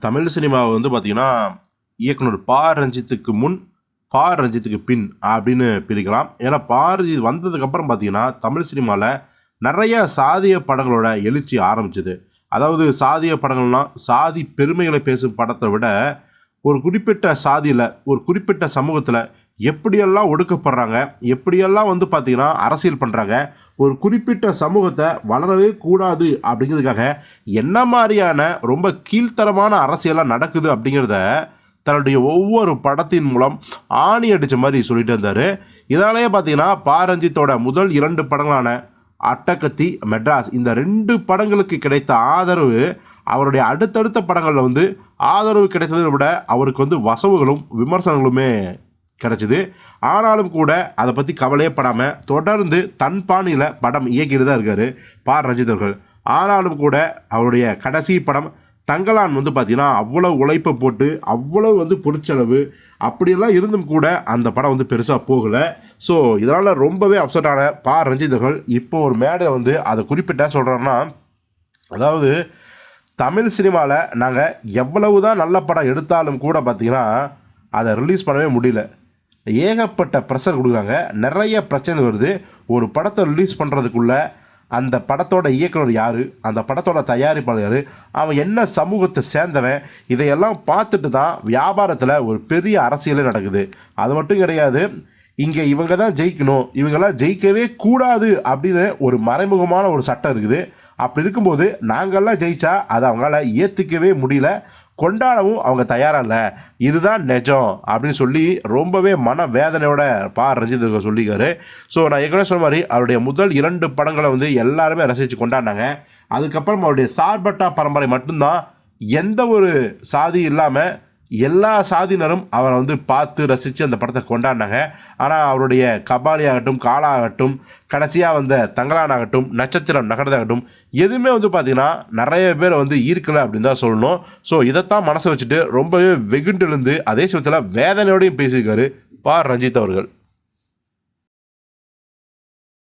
தமிழ் சினிமாவை வந்து பார்த்திங்கன்னா இயக்குனர் பா. ரஞ்சித்துக்கு முன் பா. ரஞ்சித்துக்கு பின் அப்படின்னு பிரிக்கலாம். ஏன்னா பா. ரஞ்சித் வந்ததுக்கப்புறம் பார்த்திங்கன்னா தமிழ் சினிமாவில் நிறைய சாதிய படங்களோட எழுச்சி ஆரம்பிச்சது. அதாவது சாதிய படங்கள்லாம் சாதி பெருமைகளை பேசும் படத்தை விட ஒரு குறிப்பிட்ட சாதியில் ஒரு குறிப்பிட்ட சமூகத்தில் எப்படியெல்லாம் ஒடுக்கப்படுறாங்க எப்படியெல்லாம் வந்து பார்த்திங்கன்னா அரசியல் பண்ணுறாங்க ஒரு குறிப்பிட்ட சமூகத்தை வளரவே கூடாது அப்படிங்கிறதுக்காக என்ன மாதிரியான ரொம்ப கீழ்த்தரமான அரசியலாக நடக்குது அப்படிங்கிறத தன்னுடைய ஒவ்வொரு படத்தின் மூலம் ஆணி அடித்த மாதிரி சொல்லிட்டு இருந்தார். இதனாலேயே பார்த்தீங்கன்னா பாரஞ்சித்தோட முதல் இரண்டு படங்களான அட்டகத்தி மெட்ராஸ் இந்த ரெண்டு படங்களுக்கு கிடைத்த ஆதரவு அவருடைய அடுத்தடுத்த படங்களில் வந்து ஆதரவு கிடைத்ததை விட அவருக்கு வந்து வசவுகளும் விமர்சனங்களுமே கிடச்சிது. ஆனாலும் கூட அதை பற்றி கவலையே படாமல் தொடர்ந்து தன் பாணியில் படம் இயக்கிட்டு தான் இருக்கார் பா ரஞ்சித் அவர்கள். ஆனாலும் கூட அவருடைய கடைசி படம் தங்கலான் வந்து பார்த்திங்கன்னா அவ்வளோ உழைப்பை போட்டு அவ்வளோ வந்து பொருட்செலவு அப்படியெல்லாம் இருந்தும் கூட அந்த படம் வந்து பெருசாக போகலை. ஸோ இதனால் ரொம்பவே அப்செட்டான பா ரஞ்சித் அவர்கள் இப்போ ஒரு மேடையில் வந்து அதை குறிப்பிட்ட சொல்கிறோன்னா அதாவது தமிழ் சினிமாவில் நாங்கள் எவ்வளவு தான் நல்ல படம் எடுத்தாலும் கூட பார்த்தீங்கன்னா அதை ரிலீஸ் பண்ணவே முடியல. ஏகப்பட்ட ப்ரெஷர் கொடுக்குறாங்க. நிறைய பிரச்சனை வருது. ஒரு படத்தை ரிலீஸ் பண்ணுறதுக்குள்ளே அந்த படத்தோட இயக்குனர் யார்? அந்த படத்தோட தயாரிப்பாளர் யார்? அவன் என்ன சமூகத்தை சேர்ந்தவன்? இதையெல்லாம் பார்த்துட்டு தான் வியாபாரத்தில் ஒரு பெரிய அரசியலே நடக்குது. அது மட்டும் கிடையாது. இங்கே இவங்க தான் ஜெயிக்கணும். இவங்கெல்லாம் ஜெயிக்கவே கூடாது அப்படின்னு ஒரு மறைமுகமான ஒரு சட்டம் இருக்குது. அப்படி இருக்கும்போது நாங்கள்லாம் ஜெயித்தா அதை அவங்களால ஏற்றுக்கவே முடியல. கொண்டாடவும் அவங்க தயாராக இல்லை. இதுதான் நிஜம் அப்படின்னு சொல்லி ரொம்பவே மன வேதனையோட பா. ரஞ்சித் சொல்லிக்காரு ஸோ நான் ஏற்கனவே சொன்ன மாதிரி அவருடைய முதல் இரண்டு படங்களை வந்து எல்லாருமே ரசித்து கொண்டாடினாங்க. அதுக்கப்புறம் அவருடைய சார்பட்டா பரம்பரை மட்டும்தான் எந்த ஒரு சாதி இல்லாமல் எல்லா சாதியினரும் அவரை வந்து பார்த்து ரசித்து அந்த படத்தை கொண்டாடினாங்க. ஆனால் அவருடைய கபாலி ஆகட்டும் காலா ஆகட்டும் கடைசியாக வந்த தங்கலான் ஆகட்டும் நட்சத்திரம் நகரதாகட்டும் எதுவுமே வந்து பார்த்திங்கன்னா நிறைய பேர் வந்து ஈர்க்கலை அப்படின்னு தான் சொல்லணும். ஸோ இதைத்தான் மனசை வச்சுட்டு ரொம்பவே வெகுண்டு எழுந்து அதே சமயத்தில் வேதனையோடையும் பேசியிருக்காரு பா ரஞ்சித் அவர்கள்.